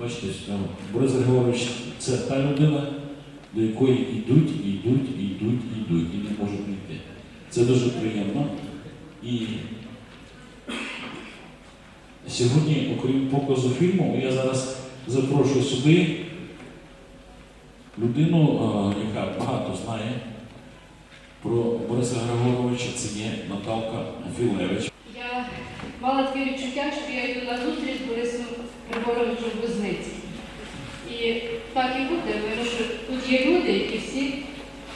Бачите, Борис Григорович це та людина, до якої йдуть, йдуть, йдуть, йдуть, і не можуть прийти. Це дуже приємно. І сьогодні, окрім показу фільму, я зараз запрошую сюди людину, яка багато знає про Бориса Григоровича, це є Наталка Філевич. Я мала таке відчуття, що я йду на зустріч з Григоровичем Возницьким. І так і буде, тому що тут є люди, які всі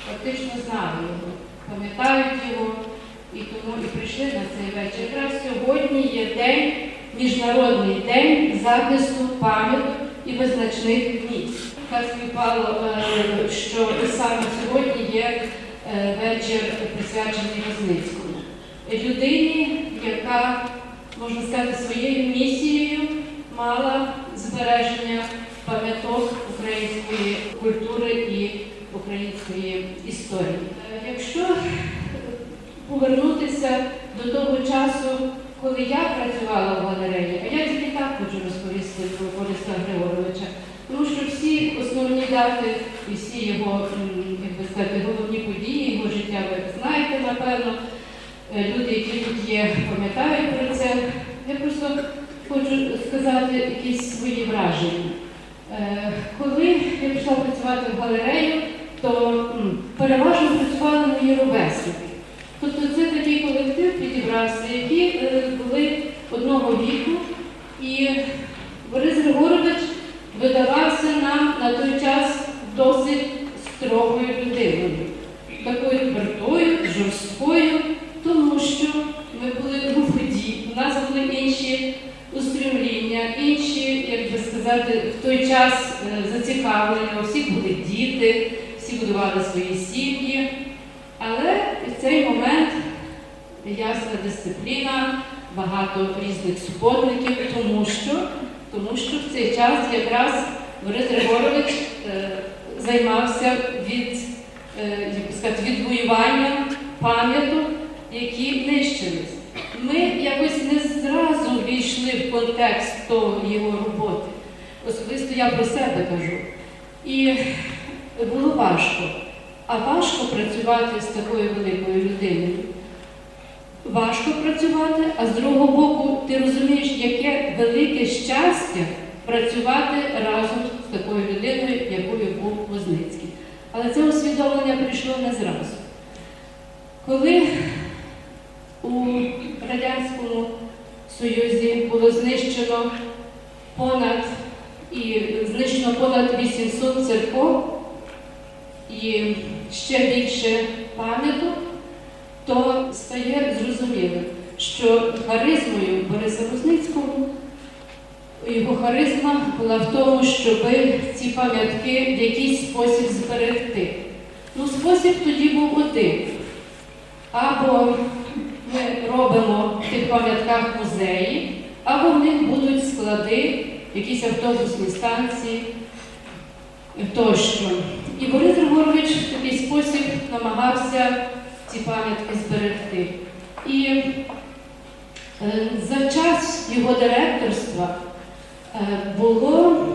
фактично знали його, пам'ятають його, і тому і прийшли на цей вечір. Якраз сьогодні є день, Міжнародний день захисту пам'яток і визначних місць. Так співпало, е, що саме сьогодні є е, вечір присвячений Возницькому людині, яка, можна сказати, своєю місією мала збереження пам'яток української культури і української історії. Е, Якщо повернутися до того часу, коли я працювала в галереї, а я тільки так хочу розповісти про Бориса Григоровича, тому що всі основні дати всі його, як би сказати, головні події його життя ви знаєте, напевно. Е, люди, які тут є, пам'ятають про це. Я просто хочу сказати якісь свої враження. Е, Коли я пішла працювати в галерею, то переважно працювали мої ровесники. Тобто це такий колектив підібрався, які е, були одного віку, і Борис Григорович видавався нам на той час досить строгою людиною, такою твердою, жорсткою, тому що ми були у воді, у нас були інші устремління, інші, як би сказати, в той час е, зацікавлення, у всіх були діти, всі будували свої сім'ї. Але в цей момент ясна дисципліна, багато різних суботників, тому що, тому що в цей час якраз Борис Григорович е, займався від, е, сказати, відвоюванням пам'яток, які нищились. Ми якось не зразу війшли в контекст того його роботи. Особисто я про себе кажу. І було важко. А важко працювати з такою великою людиною. Важко працювати, а з другого боку, ти розумієш, яке велике щастя працювати разом з такою людиною, якою був Возницький. Але це усвідомлення прийшло не зразу. Коли у Радянському Союзі було знищено понад і знищено понад 800 церков і ще більше пам'яток, то стає зрозумілим, що харизмою Бориса Возницького його харизма була в тому, щоб ці пам'ятки в якийсь спосіб зберегти. Ну, спосіб тоді був один. Або ми робимо в тих пам'ятках музеї, або в них будуть склади, якісь автобусні станції тощо. І Борис Григорович в такий спосіб намагався ці пам'ятки зберегти. І е, за час його директорства е, було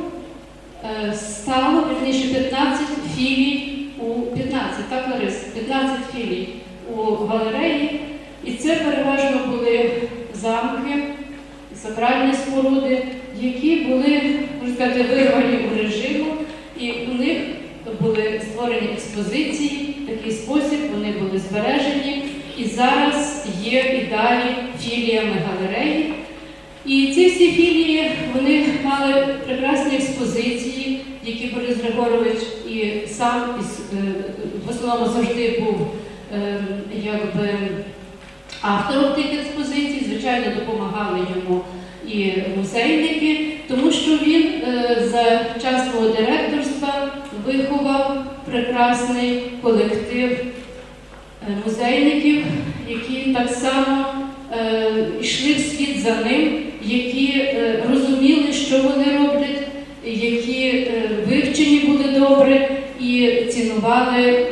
е, стало вірніше 15 філій у 15, так Ларис, 15 філій у галереї, і це переважно були замки, сакральні споруди, які були, можна сказати, вирвані у режиму, і у них були створені експозиції, в такий спосіб вони були збережені, і зараз є і далі філіями галереї. І ці всі філії вони мали прекрасні експозиції, які Борис Григорович і сам із, е, в основному завжди був е, якби автором тих експозицій, звичайно, допомагали йому і музейники, тому що він е, за час свого директорства виховав прекрасний колектив е, музейників, які так само е, йшли вслід за ним, які розуміли, що вони роблять, які вивчені були добре і цінували,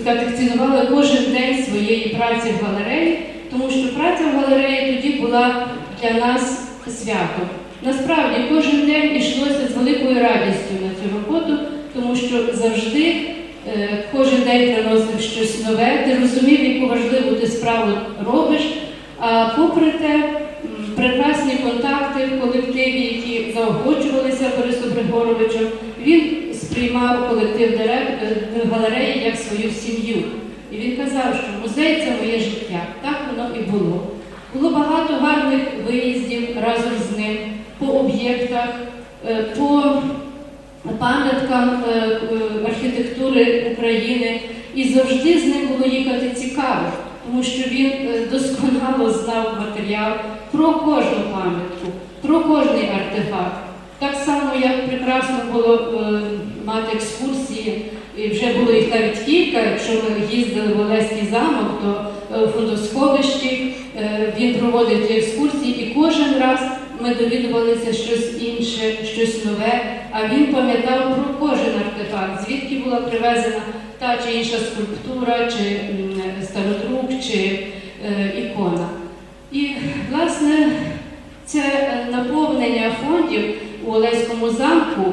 сказати, цінували кожен день своєї праці в галереї, тому що праця в галереї тоді була для нас святом. Насправді кожен день йшлося з великою радістю на цю роботу, тому що завжди е, кожен день приносив щось нове, ти розумів, яку важливу ти справу робиш. А попри те, прекрасні контакти в колективі, які заохочувалися Борисом Григоровичем, він сприймав колектив е, галереї як свою сім'ю. І він казав, що музей це моє життя. Так воно і було. Було багато гарних виїздів разом з ним по об'єктах, е, по пам'яткам е, е, архітектури України. І завжди з ним було їхати цікаво, тому що він досконало знав матеріал про кожну пам'ятку, про кожний артефакт. Так само, як прекрасно було мати екскурсії, і вже було їх навіть кілька. Якщо ми їздили в Олеський замок, то е, у фондосховищі е, він проводив ті екскурсії, і кожен раз ми довідувалися щось інше, щось нове. А він пам'ятав про кожен артефакт, звідки була привезена та чи інша скульптура, чи стародрук, чи е, ікона. І, власне, це наповнення фондів у Олеському замку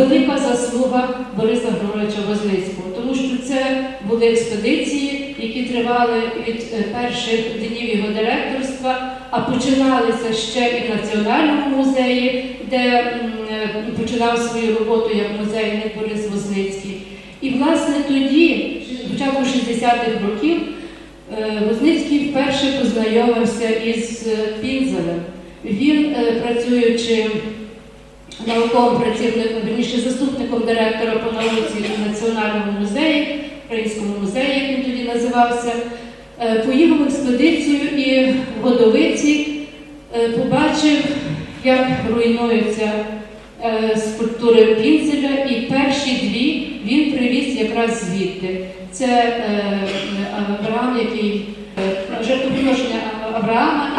велика заслуга Бориса Григоровича Возницького, тому що це були експедиції, які тривали від е, перших днів його директорства, а починалися ще і в Національному музеї, де е, починав свою роботу як музейник Борис Возницький. І, власне, тоді, початку 60-х років, Е, Возницький вперше познайомився із Пінзелем. Він, працюючи науковим працівником, верніше заступником директора по науці Національному музеї, Українському музеї, як він тоді називався, е, поїхав в експедицію і в Годовиці е, побачив, як руйнуються е, скульптури Пінзеля, і перші дві він привіз якраз звідти. Це Авраам, який жертвоприношення Авраама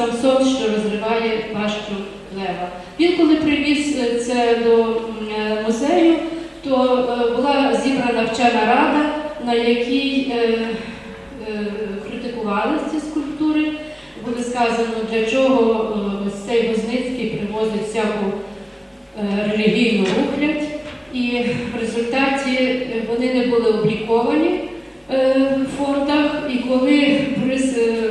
Самсон, що розриває пащу лева. Він, коли привіз е, це до е, музею, то е, була зібрана вчена рада, на якій критикували ці скульптури. Буде сказано, для чого цей Возницький привозить всяку релігійну рухлядь. І в результаті вони не були обліковані в фондах. І коли Возницький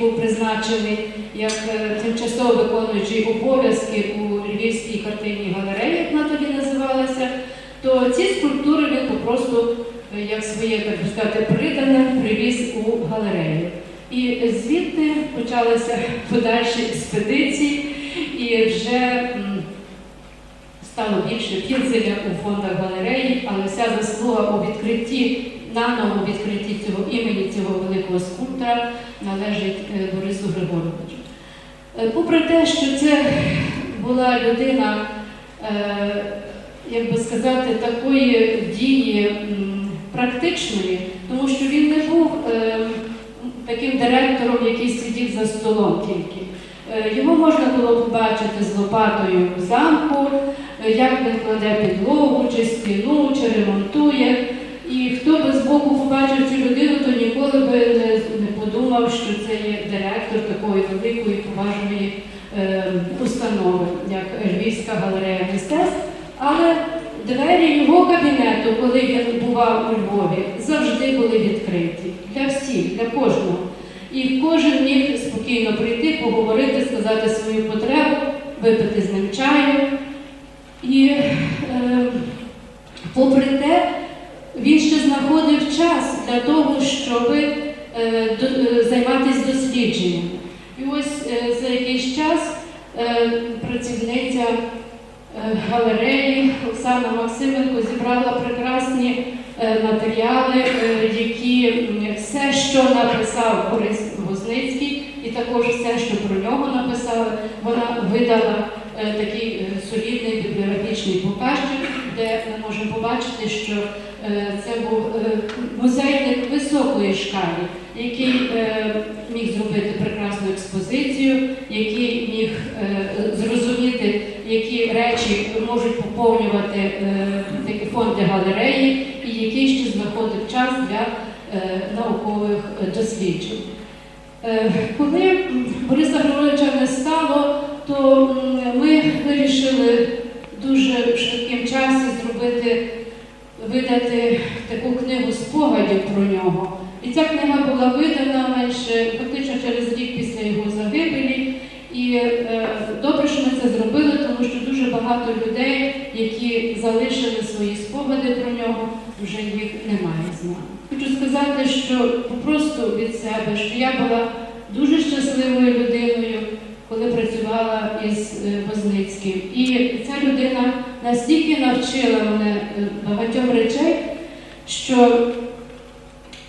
був призначений як е, тимчасово виконуючий обов'язки у Львівській картинній галереї, як вона тоді називалася, то ці скульптури він просто е, як своє, так сказати, придане привіз у галерею. І звідти почалися подальші експедиції, і вже стало більше пінзеля у фондах галереї, але вся заслуга у відкритті, наново відкритті цього імені, цього великого скульптора належить е, Борису Григоровичу. Е, Попри те, що це була людина, е, як би сказати, такої дії практичної, тому що він не був таким директором, який сидів за столом тільки. Його можна було побачити з лопатою в замку, як він кладе підлогу, чи стіну, чи ремонтує. І хто би збоку побачив цю людину, то ніколи би не, не подумав, що це є директор такої великої поважної е, установи, як Львівська галерея мистецтв. Але двері його кабінету, коли він бував у Львові, завжди були відкриті для всіх, для кожного. І кожен міг спокійно прийти, поговорити, сказати свою потребу, випити з ним чаю. І е, попри те, він ще знаходив час для того, щоб е, е, займатися дослідженням. І ось е, за якийсь час працівниця галереї Оксана Максименко зібрала прекрасні матеріали, які все, що написав Борис Возницький, і також все, що про нього написали, вона видала такий солідний бібліографічний покажчик, де ми можемо побачити, що е, це був е, музейник високої шкалі, який е, міг зробити прекрасну експозицію, який міг зрозуміти, які речі можуть поповнювати такі фонди галереї, і який ще знаходив час для наукових досліджень. Коли Бориса Григоровича не стало, то ми вирішили дуже швидким часі зробити, видати таку книгу спогадів про нього. І ця книга була видана менше фактично через рік після його загибелі. І е, добре, що ми це зробили, тому що дуже багато людей, які залишили свої спогади про нього, вже їх немає з нами. Хочу сказати, що просто від себе, що я була дуже щасливою людиною, коли працювала із е, Возницьким. І ця людина настільки навчила мене е, багатьом речей, що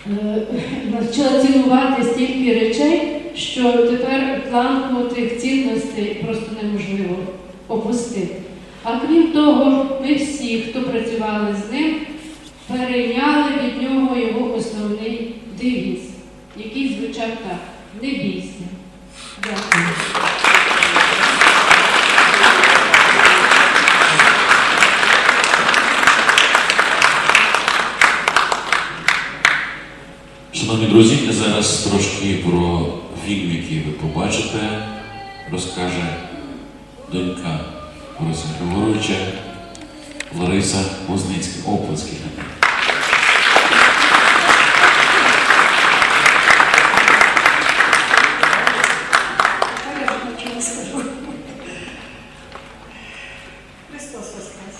е, навчила цінувати стільки речей, що тепер планку тих цінностей просто неможливо опустити. А крім того, ми всі, хто працювали з ним, перейняли від нього його основний девіз, який звучав так: не бійся. Дякую. Трошки про фільм, який ви побачите, розкаже донька Бориса Григоровича Лариса Возницька. Оплески. А я ж нічого не скажу. Христос Воскрес!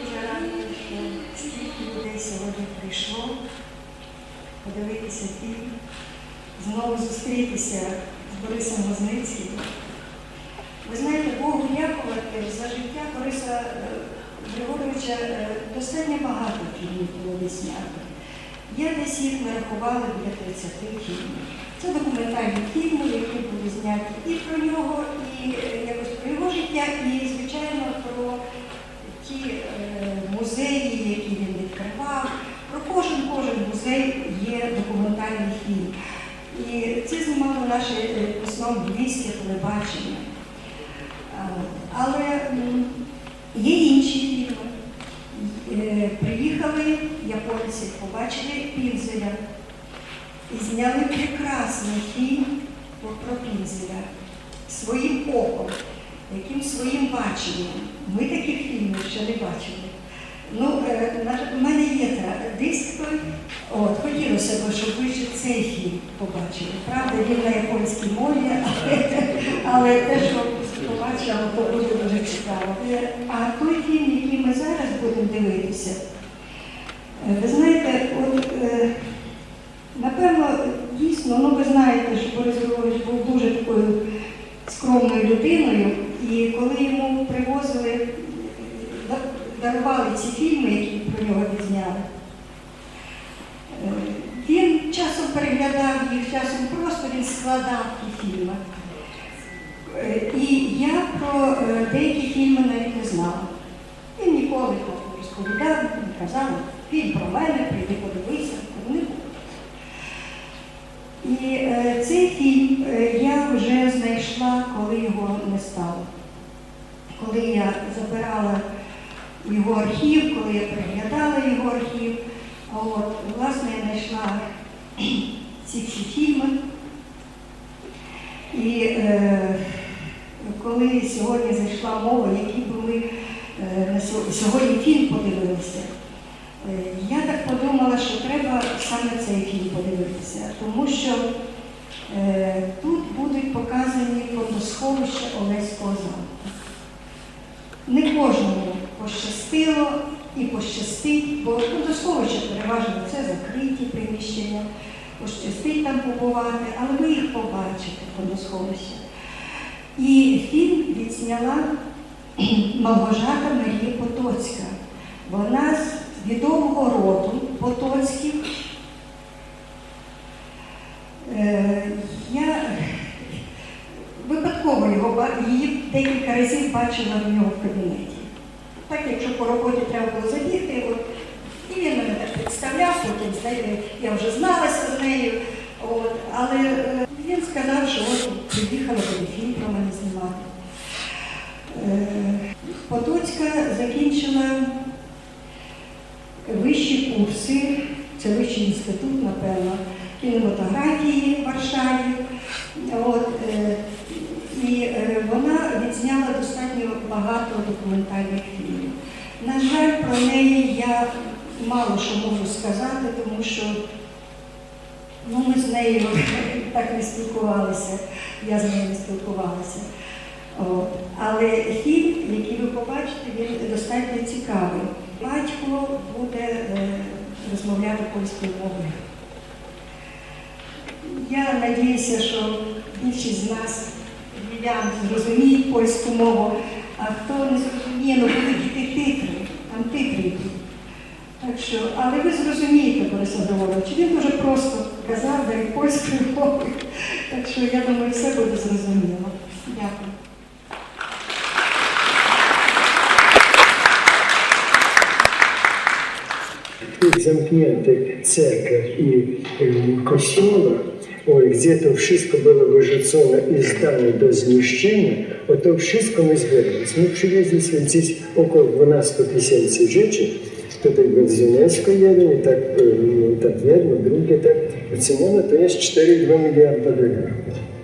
Дуже рада, що стільки людей сьогодні прийшло подивитися фільм, знову зустрітися з Борисом Возницьким. Ви знаєте, Богу дякувати за життя Бориса е, Григоровича е, достатньо багато фільмів було відснято. Я десь їх нарахувала біля 30 фільмів. Це документальні фільми, які були зняті і про нього, і е, якось про його життя, і, звичайно, про ті е, музеї, які він відкривав. Про кожен кожен музей є документальний фільм. Це наше в основному телебачення. Але є інші фільми. Е, Приїхали японці, побачили Пінзеля і зняли прекрасний фільм про Пінзеля своїм оком, яким своїм баченням. Ми таких фільмів ще не бачили. Ну, е, в мене є диск. От, хотілося б, щоб ви ще цей фільм побачили. Правда, він на японській мові, але, те, що побачила, то буде дуже цікаво. Е, А той фільм, який ми зараз будемо дивитися, е, ви знаєте, от е, напевно, дійсно, ну ви знаєте, що Борис Григорович був дуже такою скромною людиною, і коли йому привозили, дарували ці фільми, які про нього відзняли, е, він часом переглядав їх, часом просто він складав ті фільми. Е, І я про е, деякі фільми навіть не знала. Він ніколи розповідав, не казав, фільм про мене, прийди подивися, вони були. І е, цей фільм я вже знайшла, коли його не стало. Коли я забирала його архів, коли я переглядала його архів, от, власне, я знайшла ці всі фільми. І е, коли сьогодні зайшла мова, які були е, на сьогодні, сьогодні фільм подивилися, е, я так подумала, що треба саме цей фільм подивитися, тому що е, тут будуть показані фотосховища Олеського замку. Не кожному пощастило і пощастить, бо фотосховища переважно це закриті приміщення, пощастить там побувати, але ви їх побачите, фотосховища. І фільм відзняла Малгожата Марія Потоцька. Вона з відомого роду Потоцьких. Е, Я випадково його її декілька разів бачила в нього в кабінеті. Так, якщо по роботі треба було забігти, от, представляв, потім з нею я вже зналася з нею. От, Але е, він сказав, що от приїхала фільм про мене знімати. Е, Потоцька закінчила вищі курси, це вищий інститут, напевно, кінематографії в Варшаві. От, е, І вона відзняла достатньо багато документальних фільмів. На жаль, про неї я мало що можу сказати, тому що ну, ми з нею так не спілкувалися, я з нею не спілкувалася. От. Але фільм, який ви побачите, він достатньо цікавий. Батько буде е, розмовляти польською мовою. Я надіюся, що більшість з нас зрозуміють польську мову, а хто не зрозуміє, ну будуть йти титри, там титри. Так що, але ви зрозумієте, Бориса Григоровича, він дуже просто казав, да польською мовою. Так що я думаю, все буде зрозуміло. Дякую. i em, kościołach, oj, gdzie to wszystko wyrzucone i zdane do zniszczenia, o to wszystko my zbieraliśmy. My przywieźliśmy gdzieś około 12 tysięcy rzeczy. Tutaj benzyniecko jeden, i tak, em, tak jedno, drugie, tak. Wycenione to jest 4,2 miliarda dolarów.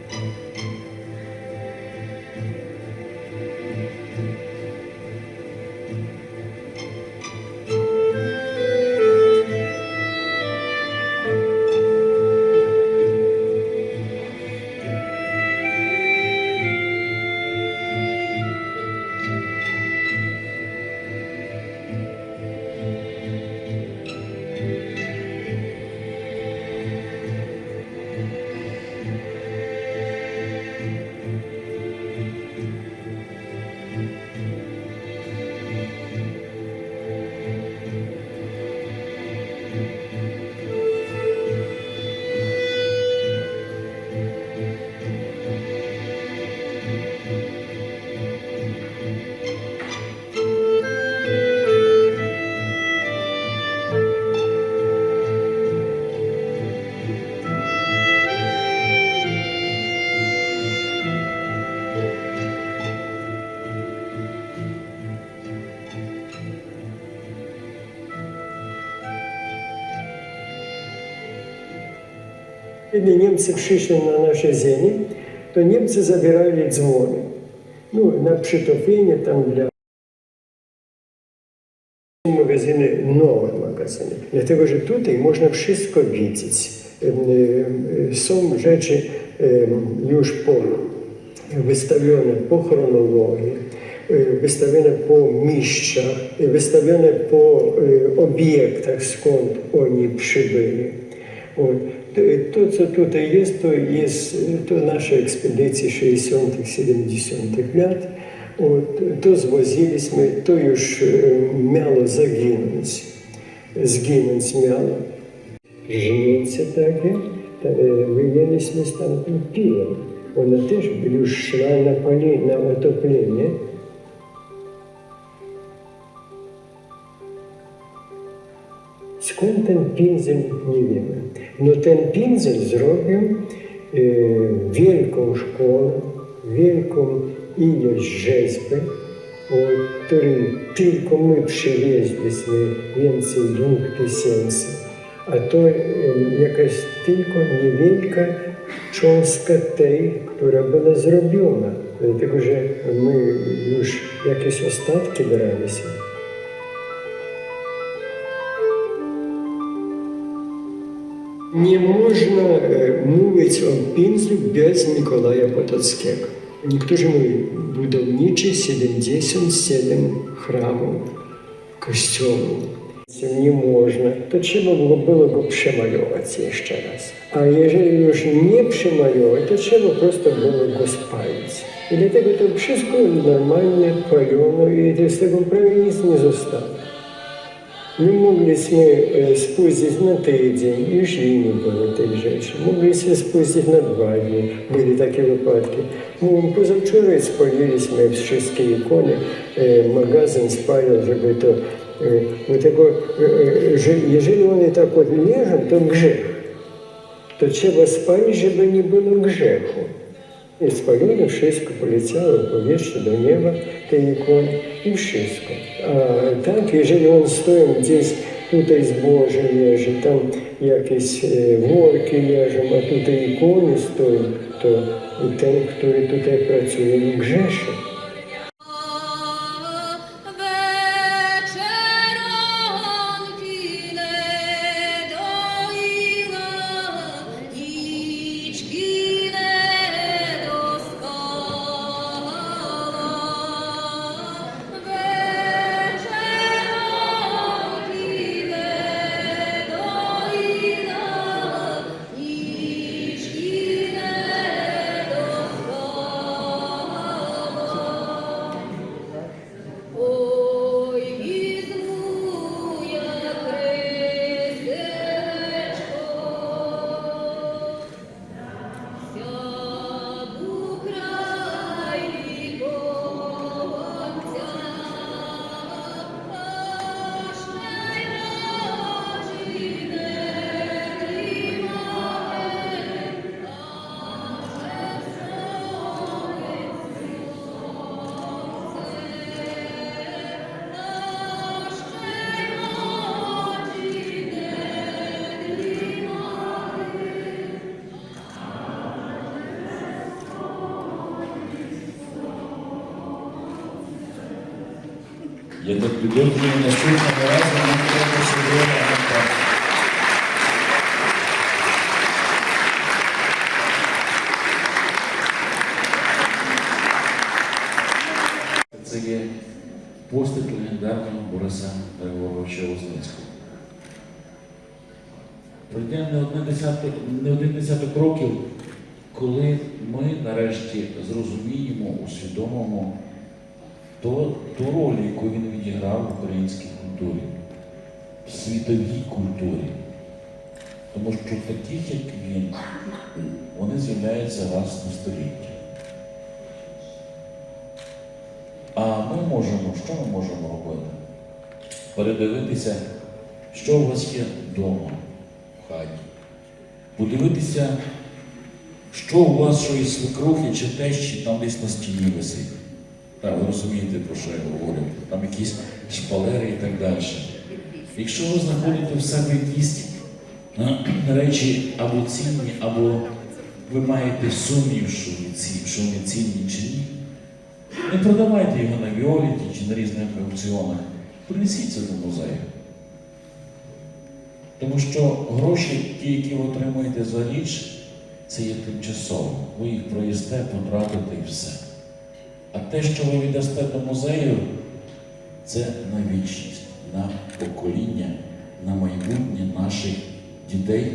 Kiedy Niemcy przyszli na nasze ziemię, to Niemcy zabierali dzwony. No, na przytopienie tam dla magazyny, nowe magazyny. Dlatego, że tutaj można wszystko widzieć. Są rzeczy już po, wystawione po chronologii, e, wystawione po mistrzach, e, wystawione po e, obiektach, skąd oni przybyli. То, co tutaj jest, to jest to nasze ekspedycje 60-tych, 70-tych lat. От, to zwoziliśmy, to już e, miało zaginąć. Zginąć miało. Żnice takie, to, e, wyjęliśmy stamtąd piłem. Ona też już szła na, pali, na otoplenie. Skąd ten pędzel, nie wiemy. No ten pędzel zrobił e, wielką szkołę, wielką ilość rzeźby, o której tylko my przywieźliśmy więcej dwóch tysięcy. A to e, jakaś tylko niewielka cząstka tej, która była zrobiona. Dlatego, że my już jakieś ostatki braliśmy. Nie można e, mówić o pędzlu bez Mikołaja Potockiego. Niektórzy mówią, budowniczy 77 chramów, kościołów. Nie można, to trzeba było, było go przemalować jeszcze raz. A jeżeli już nie przemalować, to trzeba prosto było go spalić. I dlatego to wszystko normalnie paliono i z tego prawie nic nie zostało. My mogliśmy e, spóźnić na tydzień, już i nie było tej rzeczy. Mogliśmy spóźnić na dwa dni, byli takie wypadki. No, Pozawczoraj spaliliśmy wszystkie ikony, e, magazyn spalił, żeby to... e, Dlatego, e, e, że jeżeli one tak od leżą, to grzech. To trzeba spalić, żeby nie było grzechu. I spalone wszystko poleciało w powietrze do nieba, te ikony i wszystko. A tak, jeżeli on stoją gdzieś, tutaj zboże leży, tam jakieś e, worki leżą, a tutaj ikony stoją, to ten, który tutaj pracuje, no grzeszy. Я так підозрюю, наступного разу нам треба сьогодні. Це є постать легендарного Бориса Григоровича Возницького. Пройде не один десяток, не один десяток років, коли ми нарешті зрозуміємо, усвідомимо то, ту роль, яку він відіграв в українській культурі, в світовій культурі. Тому що таких, як він, вони з'являються раз на століття. А ми можемо, що ми можемо робити? Передивитися, що у вас є вдома, в хаті. Подивитися, що у вас, що із свекрухи чи тещі там десь на стіні висить. Так, ви розумієте, про що я говорю. Там якісь шпалери і так далі. Якщо ви знаходите в себе якісь речі або цінні, або ви маєте сумнів, що вони цінні чи ні, не продавайте його на Віоліті чи на різних аукціонах. Принесіть це до музею. Тому що гроші, ті, які ви отримуєте за річ, це є тимчасово. Ви їх проїсте, потратите і все. А те, що ви віддасте до музею, це на вічність, на покоління, на майбутнє наших дітей,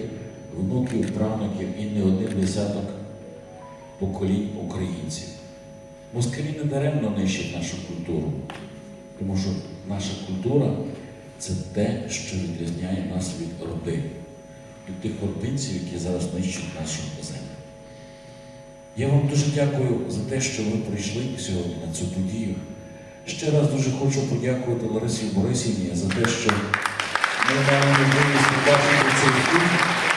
внуків, правнуків і не один десяток поколінь українців. Москалі не даремно нищать нашу культуру, тому що наша культура це те, що відрізняє нас від родин, від тих родинців, які зараз нищать нашу землю. Я вам дуже дякую за те, що ви прийшли сьогодні на цю подію. Ще раз дуже хочу подякувати Ларисі Борисівні за те, що ми мали можливість побачити цей фільм.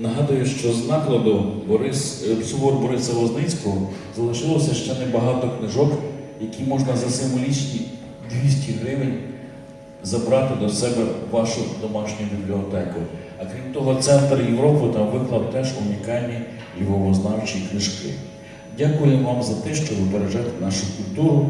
Нагадую, що з накладу Борис, е, Суворо Бориса Возницького залишилося ще небагато книжок, які можна за символічні 200 гривень забрати до себе вашу домашню бібліотеку. А крім того, Центр Європи там виклав теж унікальні львовознавчі книжки. Дякую вам за те, що ви бережете нашу культуру,